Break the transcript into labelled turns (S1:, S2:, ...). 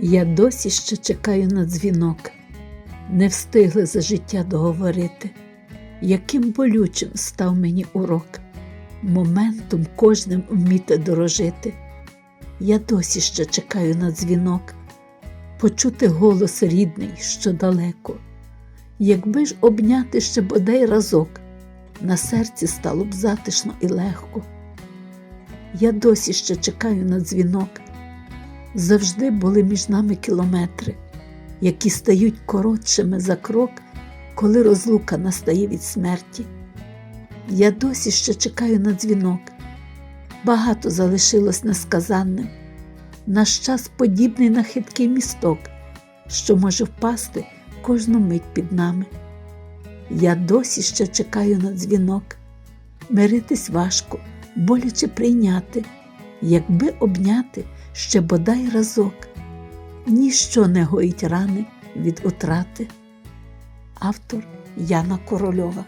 S1: Я досі ще чекаю на дзвінок, не встигли за життя договорити, яким болючим став мені урок, моментом кожним вміти дорожити. Я досі ще чекаю на дзвінок, почути голос рідний, що далеко. Якби ж обняти ще бодай разок, на серці стало б затишно і легко. Я досі ще чекаю на дзвінок. Завжди були між нами кілометри, які стають коротшими за крок, коли розлука настає від смерті. Я досі ще чекаю на дзвінок. Багато залишилось несказанним. Наш час подібний на хиткий місток, що може впасти кожну мить під нами. Я досі ще чекаю на дзвінок. Миритись важко, боляче прийняти, якби обняти ще бодай разок. Ніщо не гоїть рани від утрати. Автор Яна Корольова